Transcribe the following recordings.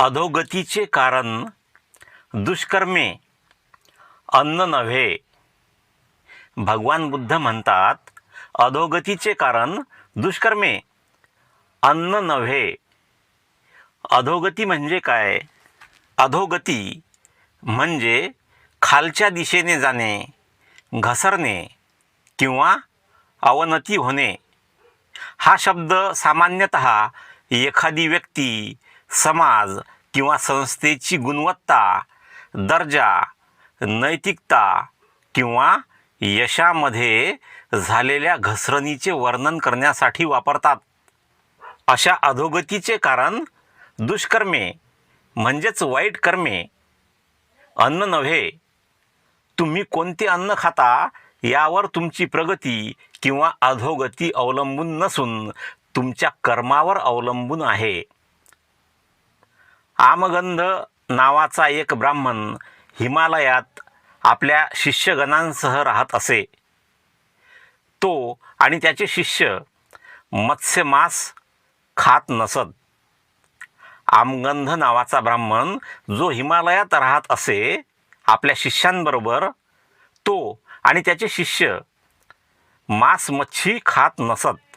अधोगतीचे कारण दुष्कर्मे अन्न नव्हे. भगवान बुद्ध म्हणतात अधोगतीचे कारण दुष्कर्मे अन्न नव्हे. अधोगती म्हणजे काय? अधोगती म्हणजे खालच्या दिशेने जाणे घसरणे किंवा अवनती होणे. हा शब्द सामान्यतः एखादी व्यक्ती समाज किंवा संस्थेची गुणवत्ता दर्जा नैतिकता किंवा यशामध्ये झालेल्या घसरणीचे वर्णन करण्यासाठी वापरतात. अशा अधोगतीचे कारण दुष्कर्मे म्हणजेच वाईट कर्मे. अन्न नव्हे. तुम्ही कोणते अन्न खाता यावर तुमची प्रगती किंवा अधोगती अवलंबून नसून तुमच्या कर्मावर अवलंबून आहे. आमगंध नावाचा एक ब्राह्मण हिमालयात आपल्या शिष्यगणांसह राहत असे. तो आणि त्याचे शिष्य मत्स्यमास खात नसत. आमगंध नावाचा ब्राह्मण जो हिमालयात राहत असे आपल्या शिष्यांबरोबर तो आणि त्याचे शिष्य मांस मच्छी खात नसत.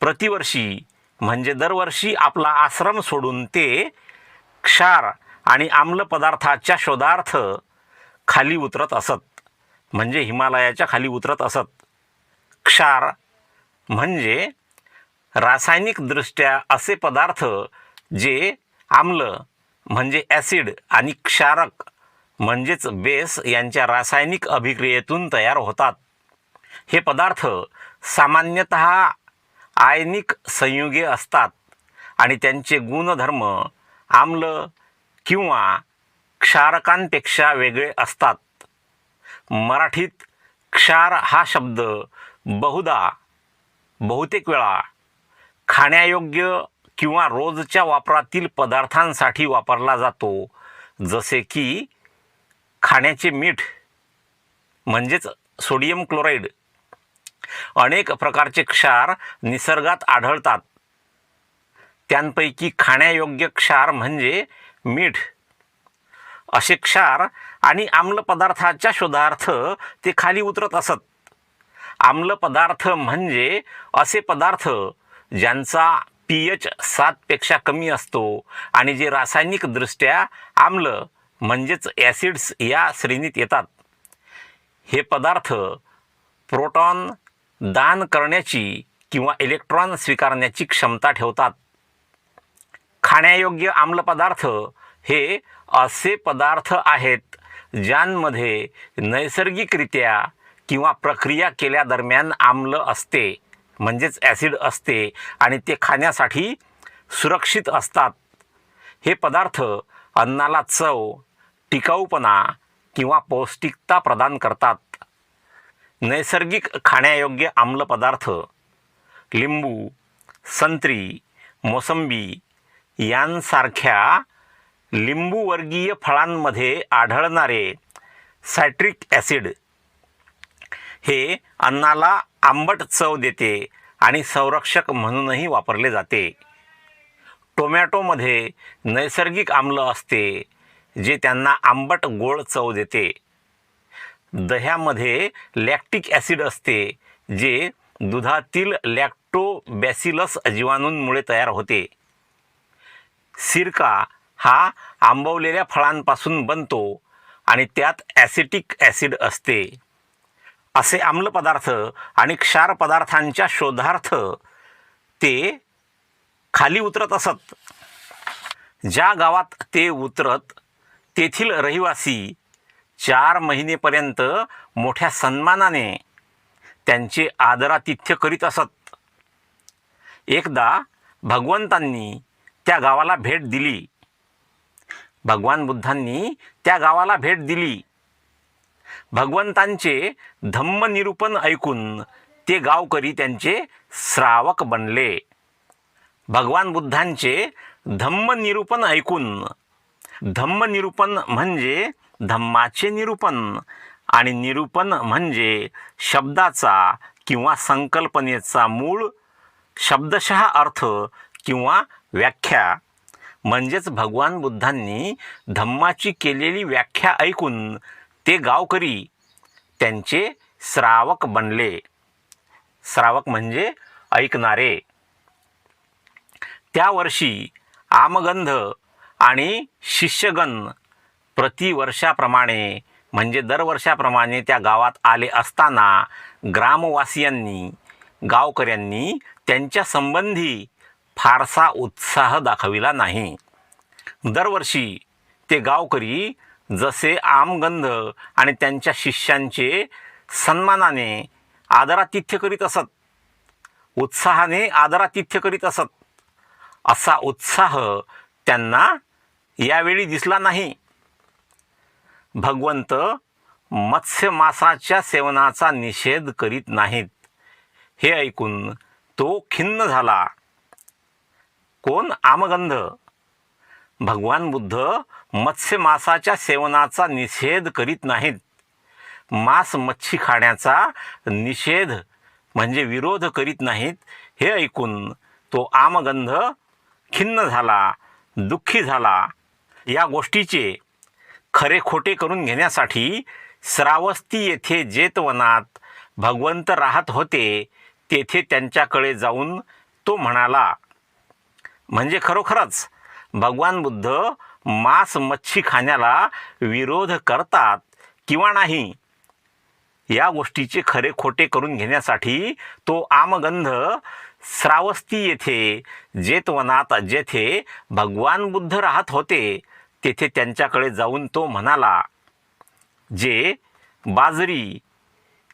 प्रतिवर्षी म्हणजे दरवर्षी आपला आश्रम सोडून ते क्षार आणि आम्ल पदार्थाच्या शोधार्थ खाली उतरत असत. म्हणजे हिमालयाच्या खाली उतरत असत. क्षार म्हणजे रासायनिकदृष्ट्या असे पदार्थ जे आम्ल म्हणजे ॲसिड आणि क्षारक म्हणजेच बेस यांच्या रासायनिक अभिक्रियेतून तयार होतात. हे पदार्थ सामान्यतः आयनिक संयुगे असतात आणि त्यांचे गुणधर्म आम्ल किंवा क्षारकांपेक्षा वेगळे असतात. मराठीत क्षार हा शब्द बहुधा बहुतेक वेळा खाण्यायोग्य किंवा रोजच्या वापरातील पदार्थांसाठी वापरला जातो. जसे की खाण्याचे मीठ म्हणजेच सोडियम क्लोराईड. अनेक प्रकारचे क्षार निसर्गात आढळतात. त्यांपैकी खाण्यायोग्य क्षार म्हणजे मीठ. असे क्षार आणि आम्ल पदार्थाच्या शोधार्थ ते खाली उतरत असत. आम्ल पदार्थ म्हणजे असे पदार्थ ज्यांचा पी एच सातपेक्षा कमी असतो आणि जे रासायनिकदृष्ट्या आम्ल म्हणजेच ॲसिड्स या श्रेणीत येतात. हे पदार्थ प्रोटॉन दान करण्याची किंवा इलेक्ट्रॉन स्वीकारण्याची क्षमता ठेवतात. खाण्यायोग्य आम्ल पदार्थ हे असे पदार्थ आहेत ज्यांमध्ये नैसर्गिकरित्या किंवा प्रक्रिया केल्यादरम्यान आम्ल असते म्हणजेच ॲसिड असते आणि ते खाण्यासाठी सुरक्षित असतात. हे पदार्थ अन्नाला चव टिकाऊपणा किंवा पौष्टिकता प्रदान करतात. नैसर्गिक खाण्यायोग्य आम्ल पदार्थ लिंबू संत्री मोसंबी यांसारख्या लिंबूवर्गीय फळांमध्ये आढळणारे सायट्रिक ॲसिड हे अन्नाला आंबट चव देते आणि संरक्षक म्हणूनही वापरले जाते. टोमॅटोमध्ये नैसर्गिक आम्ल असते जे त्यांना आंबट गोड चव देते. दह्यामध्ये लॅक्टिक ॲसिड असते जे दुधातील लॅक्टोबॅसिलस जीवाणूंमुळे तयार होते. सिरका हा आंबवलेल्या फळांपासून बनतो आणि त्यात ॲसिटिक ॲसिड असते. असे आम्ल पदार्थ आणि क्षार पदार्थांच्या शोधार्थ ते खाली उतरत असत. ज्या गावात ते उतरत तेथील रहिवासी चार महिनेपर्यंत मोठ्या सन्मानाने त्यांचे आदरातिथ्य करीत असत. एकदा भगवंतांनी त्या गावाला भेट दिली. भगवान बुद्धांनी त्या गावाला भेट दिली. भगवंतांचे धम्मनिरूपण ऐकून ते गावकरी त्यांचे श्रावक बनले. भगवान बुद्धांचे धम्मनिरूपण ऐकून धम्मनिरूपण म्हणजे धम्माचे निरूपण आणि निरूपण म्हणजे शब्दाचा किंवा संकल्पनेचा मूळ शब्दशः अर्थ किंवा व्याख्या. म्हणजेच भगवान बुद्धांनी धम्माची केलेली व्याख्या ऐकून ते गावकरी त्यांचे श्रावक बनले. श्रावक म्हणजे ऐकणारे. त्या वर्षी आमगंध आणि शिष्यगण प्रतिवर्षाप्रमाणे म्हणजे दरवर्षाप्रमाणे त्या गावात आले असताना ग्रामवासियांनी गावकऱ्यांनी त्यांच्या संबंधी फारसा उत्साह दाखविला नाही. दरवर्षी ते गावकरी जसे आमगंध आणि त्यांच्या शिष्यांचे सन्मानाने आदरातिथ्य करीत असत उत्साहाने आदरातिथ्य करीत असत असा उत्साह त्यांना यावेळी दिसला नाही. भगवंत मत्स्य मासाच्या सेवनाचा निषेध करीत नाहीत. हे ऐकून तो खिन्न झाला. कोण? आमगंध. भगवान बुद्ध मत्स्य मासाच्या सेवनाचा निषेध करीत नाहीत. मांस मच्छी खाण्याचा निषेध म्हणजे विरोध करीत नाहीत. हे ऐकून तो आमगंध खिन्न झाला दुःखी झाला. या गोष्टीचे खरे खोटे करून घेण्यासाठी श्रावस्ती येथे जेतवनात भगवंत राहत होते. तेथे त्यांच्याकडे जाऊन तो म्हणाला म्हणजे खरोखरच भगवान बुद्ध मांस मच्छी खाण्याला विरोध करतात किंवा नाही? या गोष्टीचे खरे खोटे करून घेण्यासाठी तो आमगंध श्रावस्ती येथे जेतवनात जेथे भगवान बुद्ध राहत होते तेथे त्यांच्याकडे जाऊन तो म्हणाला जे बाजरी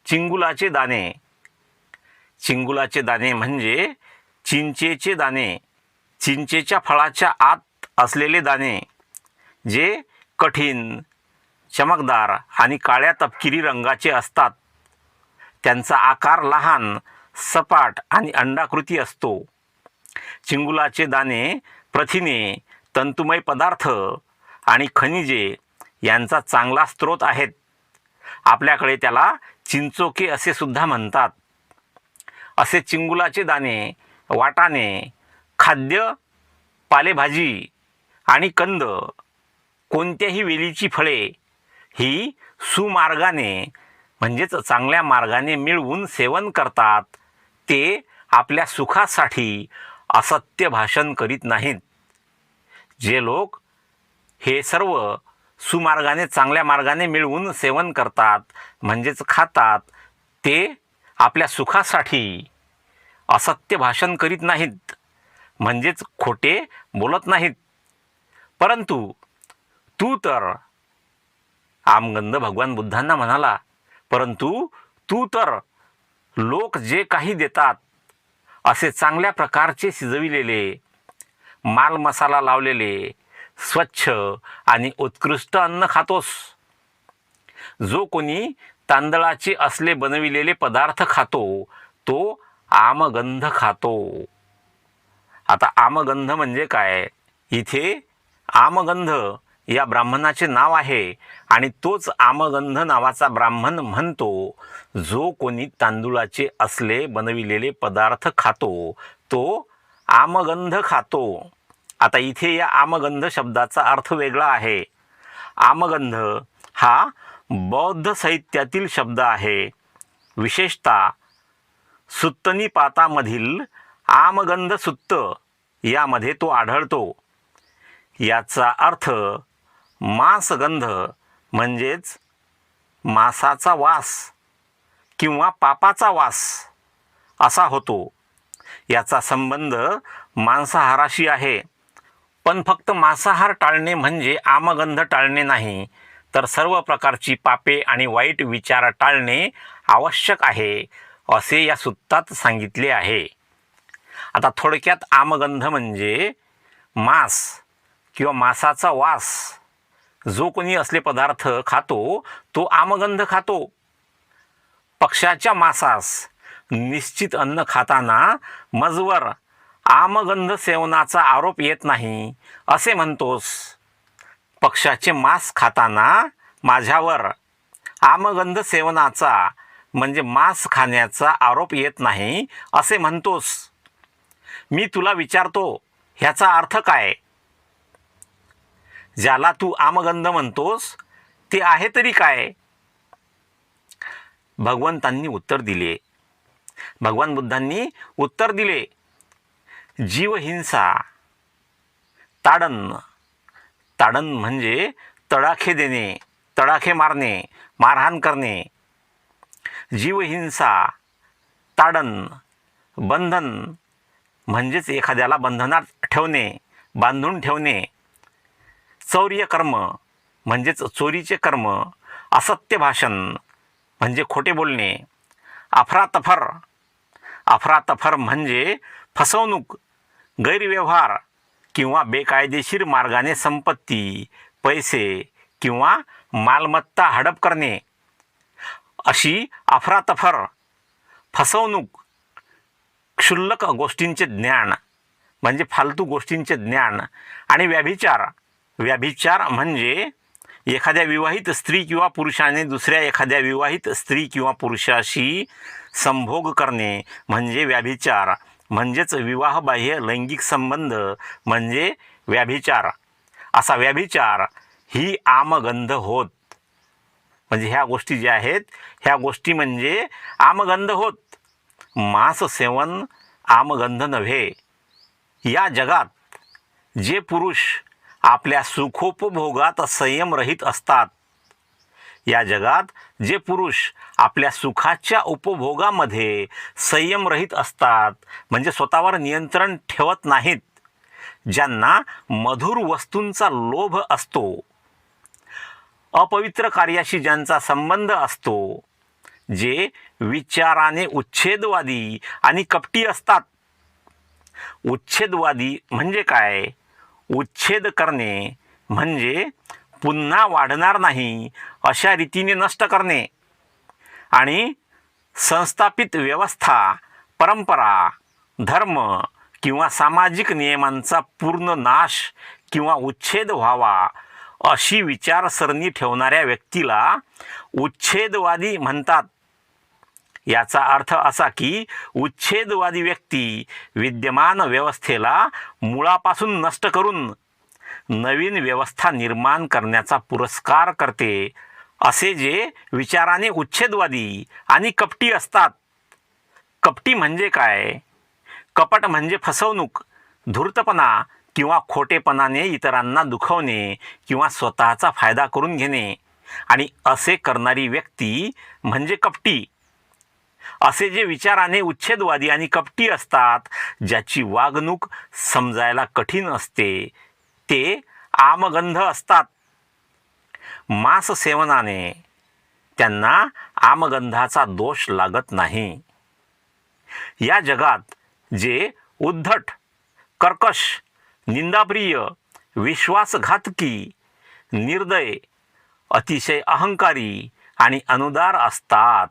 चिंगुलाचे दाणे चिंगुलाचे दाणे म्हणजे चिंचेचे दाणे चिंचेच्या फळाच्या आत असलेले दाणे जे कठीण चमकदार आणि काळ्या तपकिरी रंगाचे असतात. त्यांचा आकार लहान सपाट आणि अंडाकृती असतो. चिंगुलाचे दाणे प्रथिने तंतुमय पदार्थ आणि खनिजे यांचा चांगला स्रोत आहेत. आपल्याकडे त्याला चिंचोके असे सुद्धा म्हणतात. असे चिंगुलाचे दाणे वाटाणे खाद्य पालेभाजी आणि कंद कोणत्याही वेलीची फळे ही सुमार्गाने म्हणजेच चांगल्या मार्गाने मिळवून सेवन करतात ते आपल्या सुखासाठी असत्य भाषण करीत नाहीत. जे लोक हे सर्व सुमार्गाने चांगल्या मार्गाने मिळवून सेवन करतात म्हणजेच खातात ते आपल्या सुखासाठी असत्य भाषण करीत नाहीत. म्हणजेच खोटे बोलत नाहीत. परंतु तू तर आमगंध भगवान बुद्धांना म्हणाला परंतु तू तर लोक जे काही देतात असे चांगल्या प्रकारचे शिजविलेले माल मसाला लावलेले स्वच्छ आणि उत्कृष्ट अन्न खातोस. जो कोणी तांदळाचे असले बनविलेले पदार्थ खातो तो आमगंध खातो. आता आमगंध म्हणजे काय? इथे आमगंध या ब्राह्मणाचे नाव आहे आणि तोच आमगंध नावाचा ब्राह्मण म्हणतो. जो कोणी तांदूळाचे असले बनविलेले पदार्थ खातो तो आमगंध खातो. आता इथे या आमगंध शब्दाचा अर्थ वेगळा आहे. आमगंध हा बौद्ध साहित्यातील शब्द आहे. विशेषतः सुत्तनीपातामधील आमगंध सुत्त यामध्ये तो आढळतो. याचा अर्थ मांसगंध म्हणजेच मांसाचा वास किंवा पापाचा वास असा होतो. याचा संबंध मांसाहाराशी आहे. पण फक्त मांसाहार टाळणे म्हणजे आमगंध टाळणे नाही तर सर्व प्रकारची पापे आणि वाईट विचार टाळणे आवश्यक आहे असे या सुत्तात सांगितले आहे. आता थोडक्यात आमगंध म्हणजे मांस किंवा मांसाचा वास. जो कोणी असले पदार्थ खातो तो आमगंध खातो. पक्षाच्या मासास निश्चित अन्न खाताना मजवर आमगंध सेवनाचा आरोप येत नाही असे म्हणतोस. पक्षाचे मांस खाताना माझ्यावर आमगंध सेवनाचा म्हणजे मांस खाण्याचा आरोप येत नाही असे म्हणतोस. मी तुला विचारतो ह्याचा अर्थ काय? ज्याला तू आमगंध म्हणतोस ते आहे तरी काय? भगवंतांनी उत्तर दिले. भगवान बुद्धांनी उत्तर दिले. जीवहिंसा ताडण ताडण म्हणजे तडाखे देणे तडाखे मारणे मारहाण करणे. जीवहिंसा ताडण बंधन. म्हणजेच एखाद्याला बंधनात ठेवणे बांधून ठेवणे. चौर्य कर्म म्हणजेच चोरीचे कर्म असत्य भाषण म्हणजे खोटे बोलणे. अफरातफर अफरातफर म्हणजे फसवणूक गैरव्यवहार किंवा बेकायदेशीर मार्गाने संपत्ती पैसे किंवा मालमत्ता हडप करणे. अशी अफरातफर फसवणूक क्षुल्लक गोष्टींचे ज्ञान म्हणजे फालतू गोष्टींचे ज्ञान आणि व्याभिचार. व्याभिचार म्हणजे एखाद्या विवाहित स्त्री किंवा पुरुषाने दुसऱ्या एखाद्या विवाहित स्त्री किंवा पुरुषाशी संभोग करणे म्हणजे व्याभिचार. म्हणजेच विवाहबाह्य लैंगिक संबंध म्हणजे व्याभिचार. असा व्याभिचार ही आमगंध होत. म्हणजे ह्या गोष्टी ज्या आहेत ह्या गोष्टी म्हणजे आमगंध होत. मांस सेवन आमगंध नव्हे. या जगात जे पुरुष आपल्या सुखोपभोगात संयमरहित असतात या जगात जे पुरुष आपल्या सुखाच्या उपभोगामध्ये संयमरहित असतात म्हणजे स्वतःवर नियंत्रण ठेवत नाहीत ज्यांना मधुर वस्तूंचा लोभ असतो अपवित्र कार्याशी ज्यांचा संबंध असतो जे विचाराने उच्छेदवादी आणि कपटी असतात. उच्छेदवादी म्हणजे काय? उच्छेद करणे म्हणजे पुन्हा वाढणार नाही अशा रीतीने नष्ट करणे. आणि संस्थापित व्यवस्था परंपरा धर्म किंवा सामाजिक नियमांचा पूर्ण नाश किंवा उच्छेद व्हावा अशी विचारसरणी ठेवणाऱ्या व्यक्तीला उच्छेदवादी म्हणतात. याचा अर्थ असा की उच्छेदवादी व्यक्ती विद्यमान व्यवस्थेला मुळापासून नष्ट करून नवीन व्यवस्था निर्माण करण्याचा पुरस्कार करते. असे जे विचाराने उच्छेदवादी आणि कपटी असतात. कपटी म्हणजे काय? कपट म्हणजे फसवणूक धूर्तपणा किंवा खोटेपणाने इतरांना दुखवणे किंवा स्वतःचा फायदा करून घेणे. आणि असे करणारी व्यक्ती म्हणजे कपटी. असे जे विचाराने उच्छेदवादी आणि कपटी असतात ज्याची वागणूक समजायला कठीण असते ते आमगंध असतात. मांस सेवनाने त्यांना आमगंधाचा दोष लागत नाही. या जगात जे उद्धट कर्कश निंदाप्रिय विश्वासघातकी निर्दय अतिशय अहंकारी आणि अनुदार असतात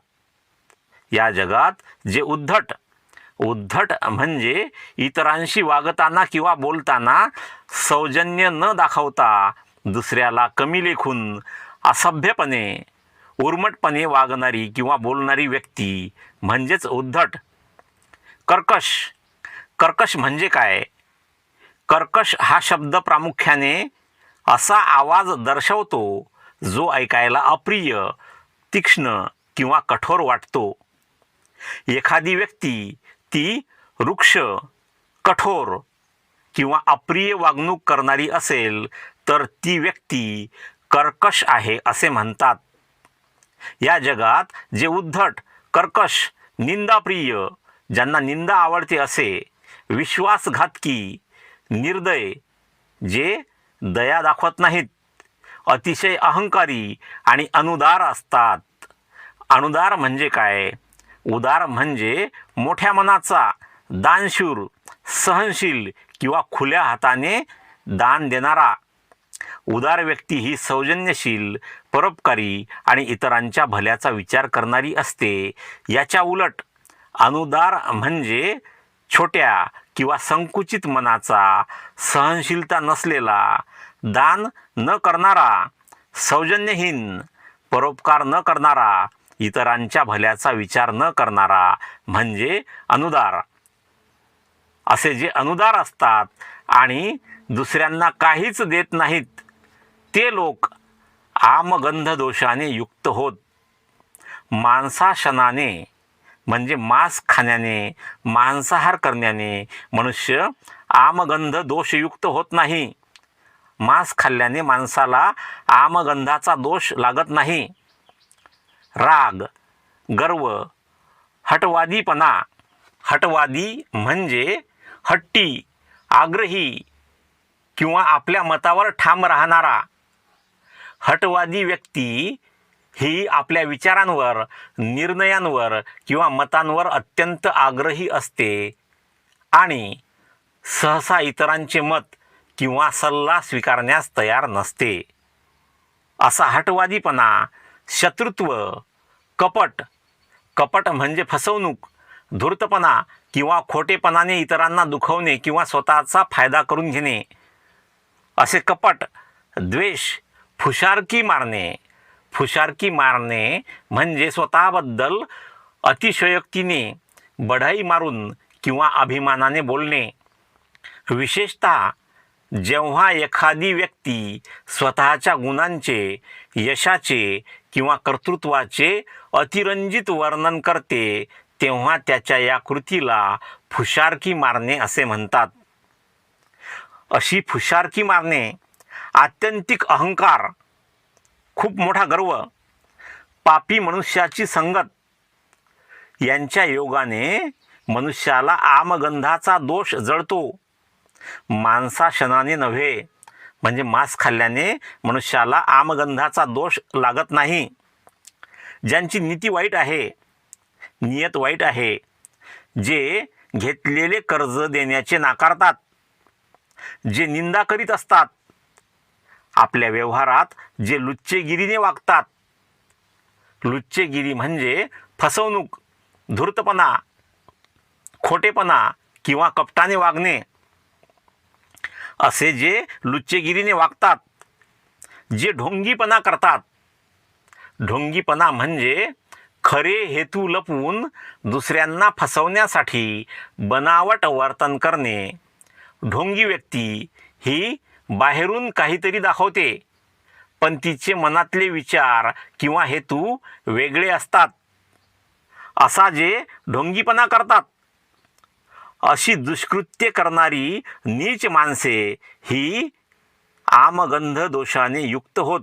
या जगात जे उद्धट उद्धट म्हणजे इतरांशी वागताना किंवा बोलताना सौजन्य न दाखवता दुसऱ्याला कमी लेखून असभ्यपणे उर्मटपणे वागणारी किंवा बोलणारी व्यक्ती म्हणजेच उद्धट. कर्कश कर्कश म्हणजे काय? कर्कश हा शब्द प्रामुख्याने असा आवाज दर्शवतो जो ऐकायला अप्रिय तीक्ष्ण किंवा कठोर वाटतो. एखादी व्यक्ती ती वृक्ष कठोर किंवा अप्रिय वागणूक करणारी असेल तर ती व्यक्ती कर्कश आहे असे म्हणतात. या जगात जे उद्धट कर्कश निंदाप्रिय ज्यांना निंदा आवडते असे विश्वासघातकी निर्दय जे दया दाखवत नाहीत अतिशय अहंकारी आणि अनुदार असतात. अनुदार म्हणजे काय? उदार म्हणजे मोठ्या मनाचा दानशूर सहनशील किंवा खुल्या हाताने दान देणारा. उदार व्यक्ती ही सौजन्यशील परोपकारी आणि इतरांच्या भल्याचा विचार करणारी असते. याच्या उलट अनुदार म्हणजे छोट्या किंवा संकुचित मनाचा सहनशीलता नसलेला दान न करणारा सौजन्यहीन परोपकार न करणारा इतरांच्या भल्याचा विचार न करणारा म्हणजे अनुदार. असे जे अनुदार असतात आणि दुसऱ्यांना काहीच देत नाहीत ते लोक आमगंध दोषाने युक्त होत. मांसाशनाने म्हणजे मांस खाण्याने मांसाहार करण्याने मनुष्य आमगंध दोषयुक्त होत नाही. मांस खाल्ल्याने माणसाला आमगंधाचा दोष लागत नाही. राग गर्व हटवादीपणा. हटवादी म्हणजे हट्टी आग्रही किंवा आपल्या मतावर ठाम राहणारा. हटवादी व्यक्ती ही आपल्या विचारांवर निर्णयांवर किंवा मतांवर अत्यंत आग्रही असते आणि सहसा इतरांचे मत किंवा सल्ला स्वीकारण्यास तयार नसते. असा हटवादीपणा शत्रुत्व कपट. कपट म्हणजे फसवणूक धूर्तपणा किंवा खोटेपणाने इतरांना दुखवणे किंवा स्वतःचा फायदा करून घेणे. असे कपट द्वेष फुशारकी मारणे. फुशारकी मारणे म्हणजे स्वतःबद्दल अतिशयोक्तीने बढाई मारून किंवा अभिमानाने बोलणे. विशेषतः जेव्हा एखादी व्यक्ती स्वतःच्या गुणांचे यशाचे किंवा कर्तृत्वाचे अतिरंजित वर्णन करते तेव्हा त्याच्या या कृतीला फुशारकी मारणे असे म्हणतात. अशी फुशारकी मारणे आत्यंतिक अहंकार खूप मोठा गर्व पापी मनुष्याची संगत यांच्या योगाने मनुष्याला आमगंधाचा दोष जळतो माणसाशनाने नव्हे. म्हणजे मांस खाल्ल्याने मनुष्याला आमगंधाचा दोष लागत नाही. ज्यांची नीती वाईट आहे नियत वाईट आहे जे घेतलेले कर्ज देण्याचे नाकारतात जे निंदा करीत असतात आपल्या व्यवहारात जे लुच्चेगिरीने वागतात. लुच्चेगिरी म्हणजे फसवणूक धूर्तपणा खोटेपणा किंवा कपटाने वागणे. असे जे लुच्चेगिरीने वागतात जे ढोंगीपणा करतात. ढोंगीपणा म्हणजे खरे हेतू लपवून दुसऱ्यांना फसवण्यासाठी बनावट वर्तन करणे. ढोंगी व्यक्ती ही बाहेरून काहीतरी दाखवते पण तिचे मनातले विचार किंवा हेतू वेगळे असतात. असा जे ढोंगीपणा करतात अशी दुष्कृत्य करणारी नीच माणसे ही आमगंध दोषाने युक्त होत.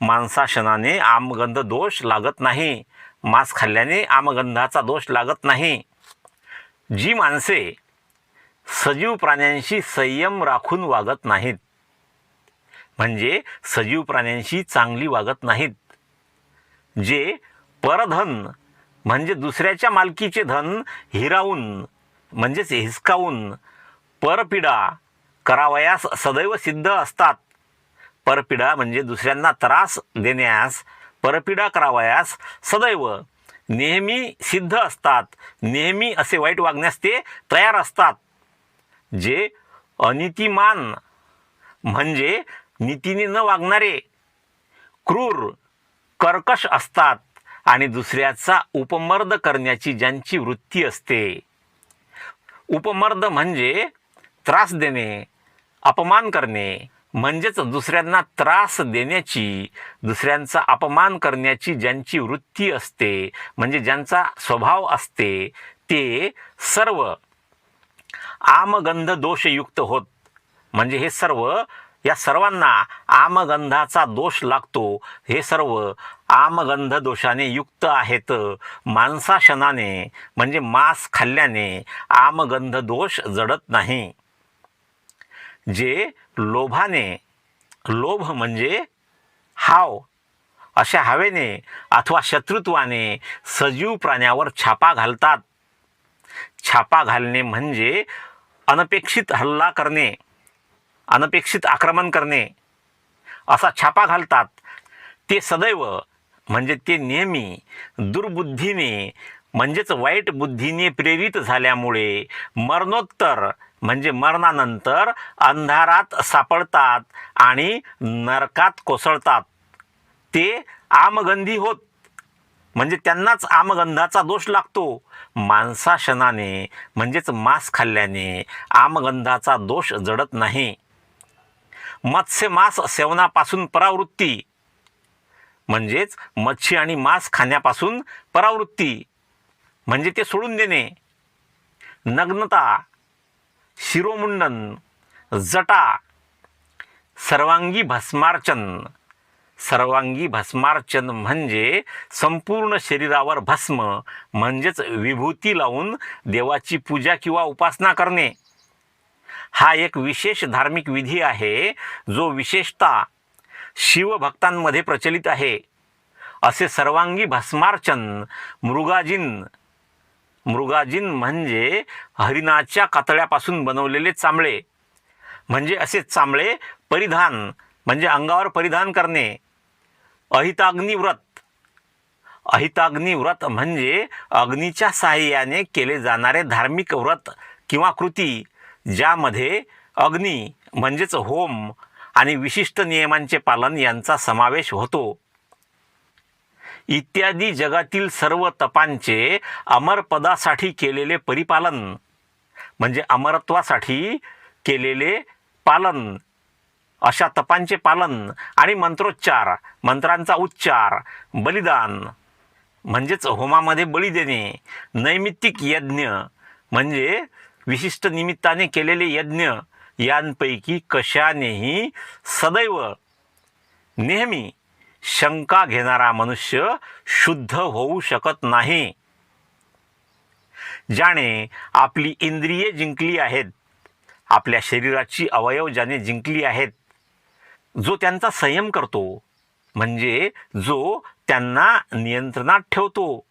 मांसाशनाने आमगंध दोष लागत नाही. मांस खाल्ल्याने आमगंधाचा दोष लागत नाही. जी माणसे सजीव प्राण्यांशी संयम राखून वागत नाहीत म्हणजे सजीव प्राण्यांशी चांगली वागत नाहीत. जे परधन म्हणजे दुसऱ्याच्या मालकीचे धन हिरावून म्हणजेच हिसकावून परपिडा करावयास सदैव सिद्ध असतात. परपिडा म्हणजे दुसऱ्यांना त्रास देण्यास परपिडा करावयास सदैव नेहमी सिद्ध असतात. नेहमी असे वाईट वागण्यास ते तयार असतात. जे अनितिमान म्हणजे नीतीने न वागणारे क्रूर कर्कश असतात आणि दुसऱ्याचा उपमर्द करण्याची ज्यांची वृत्ती असते. उपमर्द म्हणजे त्रास देणे अपमान करणे म्हणजेच दुसऱ्यांना त्रास देण्याची दुसऱ्यांचा अपमान करण्याची ज्यांची वृत्ती असते म्हणजे ज्यांचा स्वभाव असते ते सर्व आमगंध दोषयुक्त होत. म्हणजे हे सर्व या सर्वांना आमगंधाचा दोष लागतो. हे सर्व आमगंध दोषाने युक्त आहेत. मांसाशनाने म्हणजे मांस खाल्ल्याने आमगंध दोष जडत नाही. जे लोभाने लोभ म्हणजे हाव अशा हवेने अथवा शत्रुत्वाने सजीव प्राण्यावर छापा घालतात. छापा घालणे म्हणजे अनपेक्षित हल्ला करणे. अनपेक्षित आक्रमण करणे असा छापा घालतात. ते सदैव म्हणजे ते नेहमी दुर्बुद्धीने म्हणजेच वाईट बुद्धीने प्रेरित झाल्यामुळे मरणोत्तर म्हणजे मरणानंतर अंधारात सापडतात आणि नरकात कोसळतात. ते आमगंधी होत म्हणजे त्यांनाच आमगंधाचा दोष लागतो. मांसाशनाने म्हणजेच मांस खाल्ल्याने आमगंधाचा दोष जडत नाही. मत्स्यमांस सेवनापासून परावृत्ती. म्हणजेच मच्छी आणि मांस खाण्यापासून परावृत्ती. म्हणजे ते सोडून देणे. नग्नता शिरोमुंडन जटा सर्वांगी भस्मार्चन. सर्वांगी भस्मार्चन म्हणजे संपूर्ण शरीरावर भस्म म्हणजेच विभूती लावून देवाची पूजा किंवा उपासना करणे. हा एक विशेष धार्मिक विधी आहे जो विशेषतः शिवभक्तांमध्ये प्रचलित आहे. असे सर्वांगी भस्मार्चन मृगाजीन मृगाजीन म्हणजे हरिणाच्या कातळ्यापासून बनवलेले चांबळे म्हणजे असे चांबळे परिधान म्हणजे अंगावर परिधान करणे. अहिताग्नी व्रत. अहिताग्नी व्रत म्हणजे अग्नीच्या साहाय्याने केले जाणारे धार्मिक व्रत किंवा कृती. ज्यामध्ये अग्नी म्हणजेच होम आणि विशिष्ट नियमांचे पालन यांचा समावेश होतो. इत्यादी जगातील सर्व तपांचे अमरपदासाठी केलेले परिपालन म्हणजे अमरत्वासाठी केलेले पालन अशा तपांचे पालन आणि मंत्रोच्चार मंत्रांचा उच्चार बलिदान म्हणजेच होमामध्ये बळी देणे नैमित्तिक यज्ञ म्हणजे विशिष्ट निमित्ताने केलेले यज्ञ यांपैकी कशानेही सदैव नेहमी शंका घेणारा मनुष्य शुद्ध होऊ शकत नाही. ज्याने आपली इंद्रिये जिंकली आहेत आपल्या शरीराची अवयव ज्याने जिंकली आहेत जो त्यांचा संयम करतो म्हणजे जो त्यांना नियंत्रणात ठेवतो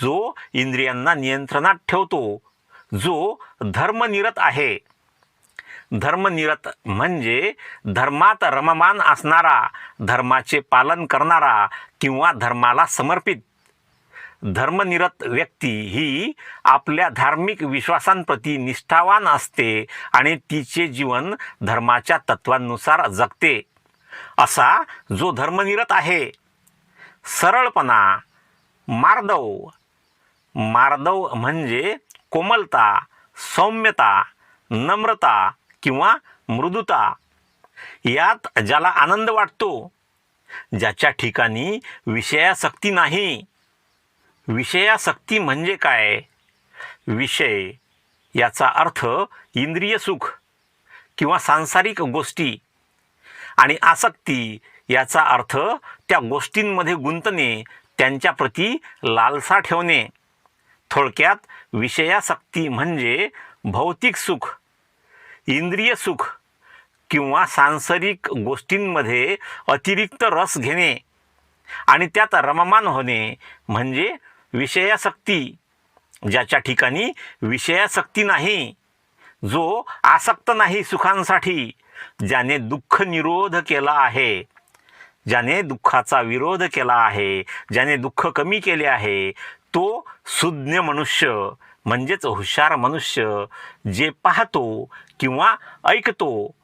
जो इंद्रियांना नियंत्रणात ठेवतो जो धर्मनिरत आहे. धर्मनिरत म्हणजे धर्मात रममान असणारा धर्माचे पालन करणारा किंवा धर्माला समर्पित. धर्मनिरत व्यक्ती ही आपल्या धार्मिक विश्वासांप्रती निष्ठावान असते आणि तिचे जीवन धर्माच्या तत्वांनुसार जगते. असा जो धर्मनिरत आहे. सरळपणा मार्दव. मार्दव म्हणजे कोमलता सौम्यता नम्रता किंवा मृदुता. यात ज्याला आनंद वाटतो ज्याच्या ठिकाणी विषयासक्ती नाही. विषयासक्ती म्हणजे काय? विषय याचा अर्थ इंद्रिय सुख किंवा सांसारिक गोष्टी आणि आसक्ती याचा अर्थ त्या गोष्टींमध्ये गुंतणे त्यांच्याप्रती लालसा ठेवणे. थोडक्यात विषयासक्ती म्हणजे भौतिक सुख इंद्रिय सुख किंवा सांसारिक गोष्टींमध्ये अतिरिक्त रस घेणे आणि त्यात रममान होणे म्हणजे विषयासक्ती ज्याच्या ठिकाणी विषयासक्ती नाही जो आसक्त नाही सुखांसाठी ज्याने दुःख निरोध केला आहे. ज्याने दुःखाचा विरोध केला आहे ज्याने दुःख कमी केले आहे तो सुज्ञ मनुष्य म्हणजेच हुशार मनुष्य जे पाहतो किंवा ऐकतो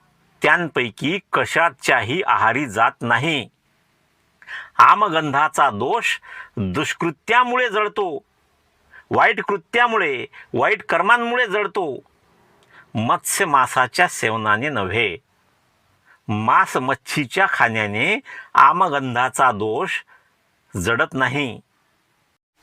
त्यांपैकी कशाच्याही आहारी जात नाही. आमगंधाचा दोष दुष्कृत्यामुळे जळतो. वाईट कृत्यामुळे वाईट कर्मांमुळे जळतो. मत्स्य मासाच्या सेवनाने नव्हे. मांस मच्छीच्या खाण्याने आमगंधाचा दोष जडत नाही.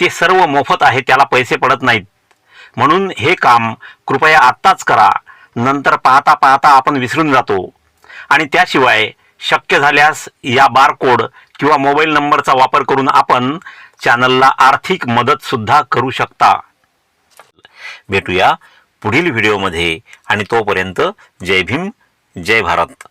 ते सर्व मोफत आहे त्याला पैसे पडत नाहीत. म्हणून हे काम कृपया आत्ताच करा. नंतर पाहता पाहता आपण विसरून जातो. आणि त्याशिवाय शक्य झाल्यास या बारकोड किंवा मोबाईल नंबरचा वापर करून आपण चॅनलला आर्थिक मदतसुद्धा करू शकता. भेटूया पुढील व्हिडिओमध्ये. आणि तोपर्यंत जय भीम जय भारत.